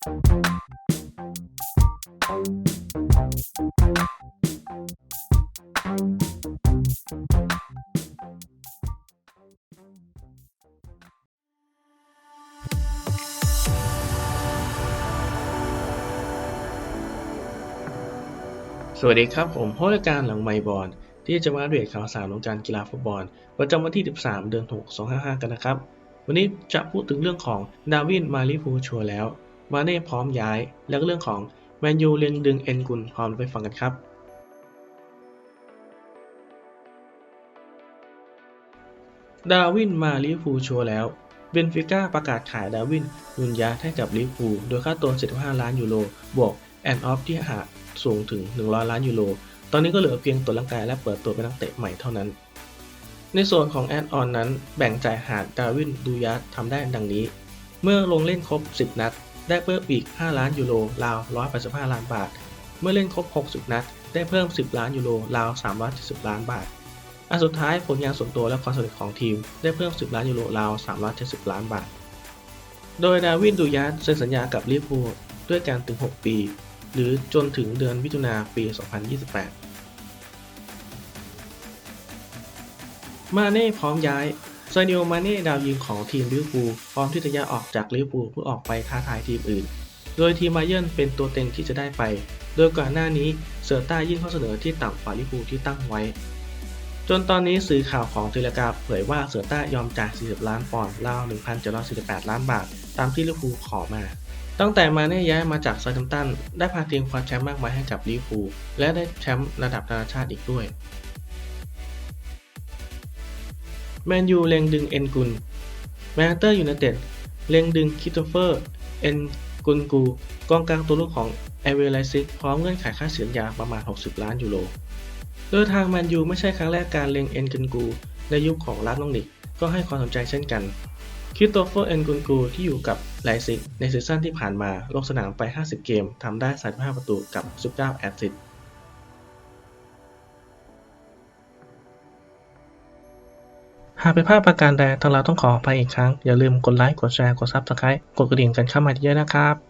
สวัสดีครับ ผมผู้รายการหลังไมบอลที่จะมาอัปเดข่าวสารวงการกีฬาฟุตบอล ประจำวันที่ 13 เดือน 6 255 กันนะครับ วันนี้จะพูดถึงเรื่องของดาวินมาลิฟูชัวแล้ว มาเน่พร้อมย้าย และก็เรื่องของแมนยูเลียงดึงเอ็นกุลพร้อมไปฟังกันครับดาวินมาลิฟูชัวร์แล้ว เบนฟิก้าประกาศขายดาวินนุนยาให้กับลิเวอร์พูโดยค่าตัว 75 ล้านยูโร บวกแอนออฟที่หาสูงถึง 100 ล้านยูโร ตอนนี้ก็เหลือเพียงตัวร่างกายและเปิดตัวเป็นนักเตะใหม่เท่านั้น ในส่วนของแอดออนนั้นแบ่งจ่ายหาดดาวินดูยาทำได้ดังนี้ เมื่อลงเล่นครบ 10 นัด ได้เพิ่มอีก 5 ล้านยูโรราว 185 ล้านบาท เมื่อเล่นครบ 60 นัด ได้เพิ่ม 10 ล้านยูโรราว 370 ล้านบาท อันสุดท้ายผลงานส่วนตัวและความสำเร็จของทีม ได้เพิ่ม 10 ล้านยูโรราว 370 ล้านบาท โดยดาวินดูยาร์เซ็นสัญญากับลิเวอร์พูลด้วยการถึง 6 ปี หรือจนถึงเดือนมิถุนาปี 2028 มาเน่พร้อมย้าย ซาดิโอมาเน่ดาวยิงของทีมลิเวอร์พูลพร้อมที่จะย้ายออกจากลิเวอร์พูลเพื่อออกไปท้าทายทีมอื่น โดยทีมมาเยนเป็นตัวเต็งที่จะได้ไป โดยก่อนหน้านี้เซอร์ต้ายื่นข้อเสนอที่ต่ำกว่าลิเวอร์พูลที่ตั้งไว้ จนตอนนี้สื่อข่าวของเทเลกราฟเผยว่าเซอร์ต้ายอมจ่าย 40 ล้านปอนด์ราว 1,748 ล้านบาท ตามที่ลิเวอร์พูลขอมา ตั้งแต่มาเน่ย้ายมาจากซาดัมตันได้พาทีมคว้าแชมป์มากมายให้กับลิเวอร์พูลและได้แชมป์ระดับนานาชาติอีกด้วย แมนยูเล็งดึงเอ็นกุลแมนเตอร์ยูไนเต็ดเล็งดึงคิโตเฟอร์ เอ็นกุนกูกองกลางตัวลูกของเอเวอร์ไลซิกพร้อมเงื่อนไขค่าเสียสัญญาประมาณ 60 ล้านยูโร โดยทางแมนยูไม่ใช่ครั้งแรกการเล็งเอ็นกุนกูในยุคของลักน้องนิกก็ให้ความสนใจเช่นกันคิโตเฟอร์เอ็นกุนกูที่อยู่กับไลซิกในซีซั่นที่ผ่านมาลงสนามไป 50 เกมทำได้35ประตูกับ19แอสซิสต์ หากเป็นภาพประการใดทางเราต้องขออภัยอีกครั้ง อย่าลืมกดไลค์ กดแชร์ กดซับสไครต์กดกระดิ่งกันเข้ามาเยอะๆนะครับ